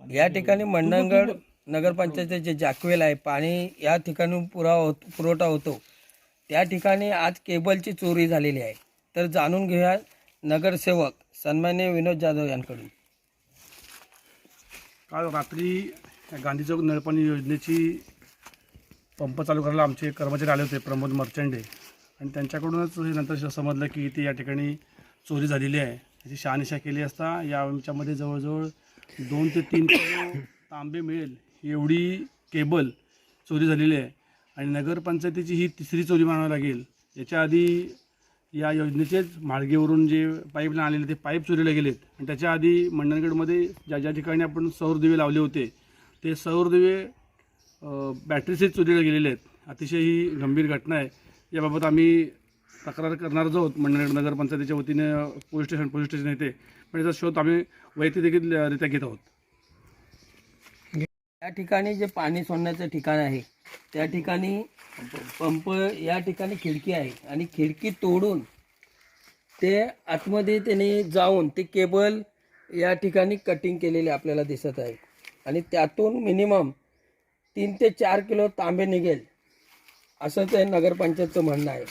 या ठिकाणी मंडणगड नगरपंचायतीचे जे जाकवेल आहे पाणी या ठिकाणी पुरावा होत पुरवठा होतो. त्या ठिकाणी आज केबलची चोरी झालेली आहे. तर जाणून घेऊया नगरसेवक सन्मान्य विनोद जाधव यांकडून. काल रात्री गांधी चौक नळपाणी योजनेची पंप चालू करायला आमचे कर्मचारी आले होते प्रमोद मर्चंडे. आणि त्यांच्याकडूनच हे नंतर समजलं की इथे या ठिकाणी चोरी झालेली आहे. त्याची शहानिशा केली असता या आमच्यामध्ये जवळजवळ दोन ते तीन किलो तांबे मिळेल. एवढी केबल चोरी झालेली आहे. आणि नगरपंचायतीची ही तिसरी चोरी मानावी लागेल. याच्या आधी या योजनेचेच माळगेवरून जे पाईपलाईन आलेले ते पाईप चोरीला गेलेत. आणि त्याच्या आधी मंडणगडमध्ये ज्या ज्या ठिकाणी आपण सौर दिवे लावले होते ते सौर दिवे अ, चोरीला गेलेले आहेत. अतिशय ही गंभीर घटना आहे. याबाबत आम्ही तक्रार करणार आहोत मंडळ नगरपंचायतीच्या वतीने पोलीस स्टेशन पोलीस स्टेशन येते पण याचा शोध आम्ही वैयक्तिकरित्या घेत आहोत. या ठिकाणी जे पाणी सोडण्याचं ठिकाण आहे त्या ठिकाणी पंप या ठिकाणी खिडकी आहे. आणि खिडकी तोडून ते आतमध्ये त्याने जाऊन ते केबल या ठिकाणी कटिंग केलेले आपल्याला दिसत आहे. आणि त्यातून मिनिमम तीन ते चार किलो तांबे निघेल असं ते नगरपंचायतचं म्हणणं आहे.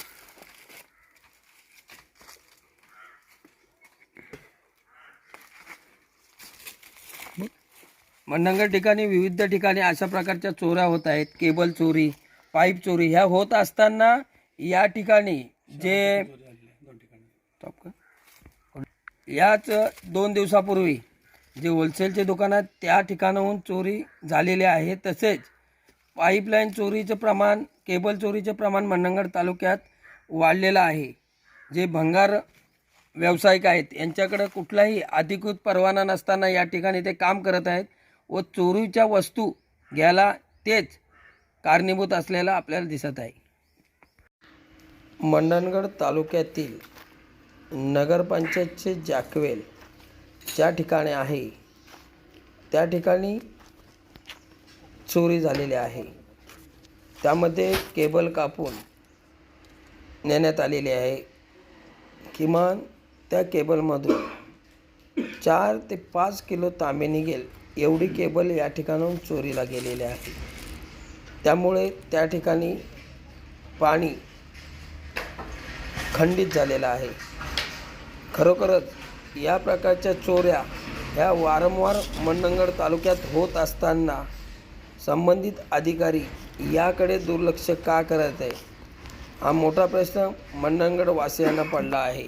मंडणगड ठिकाणी विविध ठिकाणी अशा प्रकारच्या चोऱ्या होत आहेत. केबल चोरी पाईप चोरी ह्या होत असताना या ठिकाणी जे याच दोन दिवसापूर्वी जे होलसेलचे दुकान आहेत त्या ठिकाणाहून चोरी झालेली आहे. तसेच पाईपलाईन चोरीचं प्रमाण केबल चोरीचे प्रमाण मंडणगड तालुक्यात वाढलेलं आहे. जे भंगार व्यावसायिक आहेत यांच्याकडं कुठलाही अधिकृत परवाना नसताना या ठिकाणी ते काम करत आहेत. व चोरीच्या वस्तू घ्यायला तेच कारणीभूत असलेला आपल्याला दिसत आहे. मंडणगड तालुक्यातील नगरपंचायतचे जाकवेल ज्या ठिकाणी आहे त्या ठिकाणी चोरी झालेली आहे. त्यामध्ये केबल कापून नेण्यात आलेली आहे. किमान त्या केबलमधून चार ते पाच किलो तांबे निघेल एवढी केबल या ठिकाणाहून चोरीला गेलेली आहे. त्यामुळे त्या ठिकाणी पाणी खंडित झालेलं आहे. खरोखरच या प्रकारच्या चोऱ्या ह्या वारंवार मंडणगड तालुक्यात होत असताना संबंधित अधिकारी याकडे दुर्लक्ष का करत आहे हा मोठा प्रश्न मंडणगडवासियांना पडला आहे.